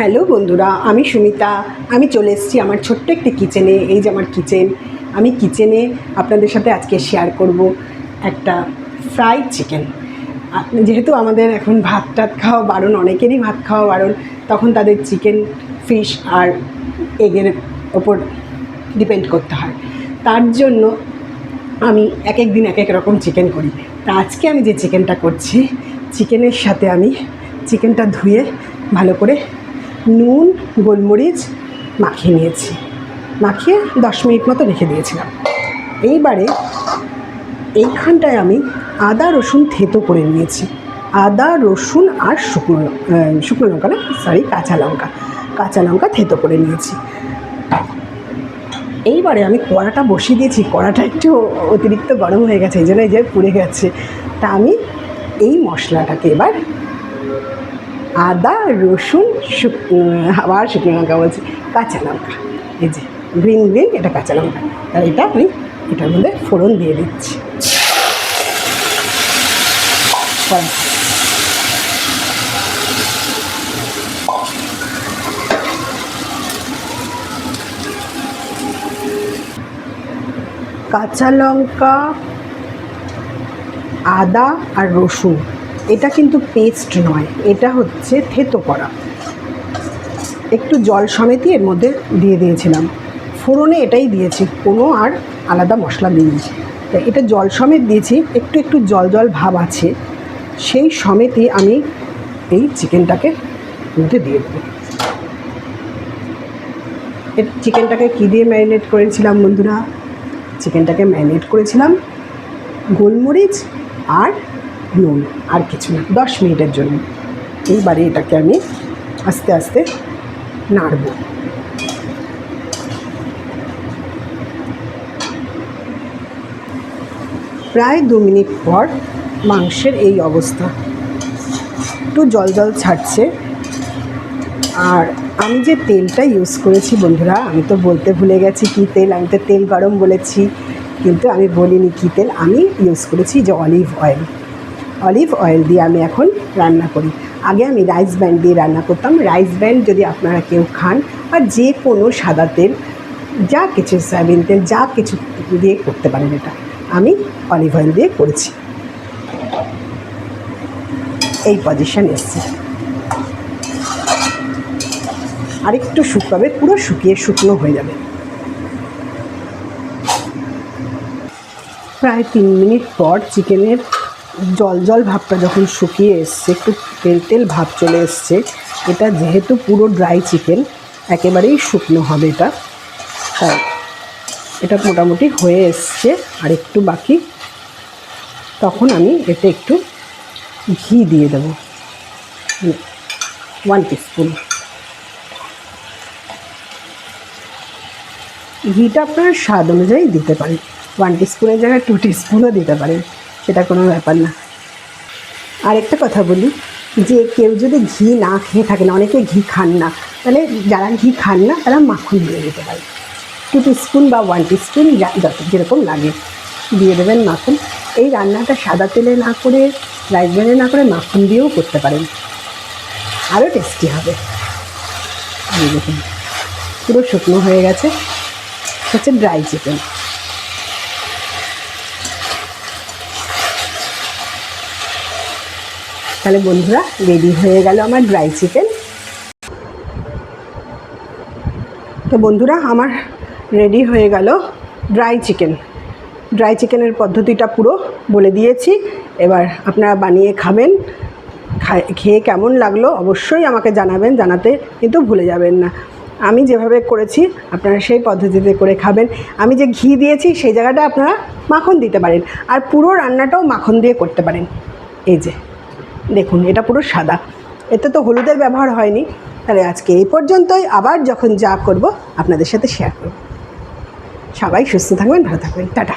Hello বন্ধুরা, আমি সুমিতা। আমি চলে এসেছি আমার ছোট্ট একটি কিচেনে। এই যে আমার কিচেন, আমি কিচেনে আপনাদের সাথে আজকে শেয়ার করব একটা ফ্রাইড চিকেন যেহেতু আমাদের এখন ভাত টাত খাওয়া বারণ, অনেকেরই ভাত খাওয়া বারণ, তখন তাদের চিকেন ফিশ আর এগের ওপর ডিপেন্ড করতে হয়। তার জন্য আমি এক এক দিন এক এক রকম চিকেন করি। তা আজকে আমি যে চিকেনটা করছি চিকেনের সাথে আমি চিকেনটা ধুয়ে ভালো করে নুন, গোলমরিচ মাখিয়ে নিয়েছি। মাখিয়ে দশ মিনিট মতো রেখে দিয়েছিলাম। এইবারে এইখানটায় আমি আদা, রসুন থেতো করে নিয়েছি। আদা, রসুন আর শুকনো শুকনো লঙ্কা না সরি কাঁচা লঙ্কা। কাঁচা লঙ্কা থেতো করে নিয়েছি। এইবারে আমি কড়াটা বসিয়ে দিয়েছি। কড়াটা একটু অতিরিক্ত গরম হয়ে গেছে, এই জন্য এই যে পুড়ে গেছে। তা আমি এই মশলাটাকে এবার আদা, রসুন আবার শুকনো লঙ্কা বলছি, কাঁচা লঙ্কা। এই যে গ্রিন গ্রিন এটা কাঁচা লঙ্কা। আর এটা আমি এটার মধ্যে ফোড়ন দিয়ে দিচ্ছি। কাঁচা লঙ্কা, আদা আর রসুন। এটা কিন্তু পেস্ট নয়, এটা হচ্ছে থেতো করা। একটু জল সমেতই এর মধ্যে দিয়ে দিয়েছিলাম। ফোড়নে এটাই দিয়েছি, কোনো আর আলাদা মশলা দিইনি। তা এটা জল সমেত দিয়েছি, একটু একটু জল জল ভাব আছে, সেই সমেতই আমি এই চিকেনটাকে মধ্যে দিয়ে দেবো। চিকেনটাকে কী দিয়ে ম্যারিনেট করেছিলাম বন্ধুরা? চিকেনটাকে ম্যারিনেট করেছিলাম গোলমরিচ আর নুন আর কিছু না। দশ মিনিটের জন্য। এইবারে এটাকে আমি আস্তে আস্তে নাড়ব। প্রায় দু মিনিট পর মাংসের এই অবস্থা। একটু জল জল ছাড়ছে। আর আমি যে তেলটা ইউজ করেছি, বন্ধুরা, আমি তো বলতে ভুলে গেছি কী তেল। আমি তো তেল গরম বলেছি, কিন্তু আমি বলিনি কী তেল। আমি ইউজ করেছি যে অলিভ অয়েল অলিভ অয়েল দিয়ে আমি এখন রান্না করি। আগে আমি রাইস ব্যান্ড দিয়ে রান্না করতাম। রাইস ব্যান্ড যদি আপনারা কেউ খান বা যে কোনো সাদা তেল, যা কিছু সয়াবিন তেল, যা কিছু দিয়ে করতে পারেন এটা। আমি অলিভ অয়েল দিয়ে করেছি। এই পজিশন এসছে। আরেকটু শুকাবে, পুরো শুকিয়ে শুকনো হয়ে যাবে। প্রায় তিন মিনিট পর চিকেনের জল জল ভাবটা যখন শুকিয়ে এসছে, একটু তেল তেল ভাব চলে এসছে, এটা যেহেতু পুরো ড্রাই চিকেন একেবারেই শুকনো হবে এটা। তাই এটা মোটামুটি হয়ে এসছে, আর একটু বাকি। তখন আমি এতে একটু ঘি দিয়ে দেবো। ওয়ান টিস্পুন ঘিটা আপনার স্বাদ অনুযায়ী দিতে পারেন। ওয়ান টিস্পুনের জায়গায় টু টিস্পুনও দিতে পারেন। সেটা কোনো ব্যাপার না। আরেকটা কথা বলি, যে কেউ যদি ঘি না খেয়ে থাকেন অনেকে ঘি খান না, তাহলে যারা ঘি খান না, তারা মাখন দিয়ে দিতে পারে। টু টিস্পুন বা ওয়ান টিস্পুন যত যেরকম লাগে, দিয়ে দেবেন মাখন। এই রান্নাটা সাদা তেলে না করে রাইস ব্যানে না করে, মাখন দিয়েও করতে পারেন। আরও টেস্টি হবে। দেখুন, পুরো শুকনো হয়ে গেছে। হচ্ছে ড্রাই চিকেন তাহলে বন্ধুরা রেডি হয়ে গেল আমার ড্রাই চিকেন তো বন্ধুরা, আমার রেডি হয়ে গেল ড্রাই চিকেন ড্রাই চিকেনের পদ্ধতিটা পুরো বলে দিয়েছি। এবার আপনারা বানিয়ে খাবেন। খায় কেমন লাগল অবশ্যই আমাকে জানাবেন, জানাতে কিন্তু ভুলে যাবেন না। আমি যেভাবে করেছি, আপনারা সেই পদ্ধতিতে করে খাবেন। আমি যে ঘি দিয়েছি, সেই জায়গাটা আপনারা মাখন দিতে পারেন। আর পুরো রান্নাটাও মাখন দিয়ে করতে পারেন। এই যে। দেখুন, এটা পুরো সাদা। এতে তো হলুদের ব্যবহার হয়নি। তাহলে আজকে এই পর্যন্তই। আবার যখন যা করব, আপনাদের সাথে শেয়ার করব। সবাই সুস্থ থাকবেন, ভালো থাকবেন। টাটা।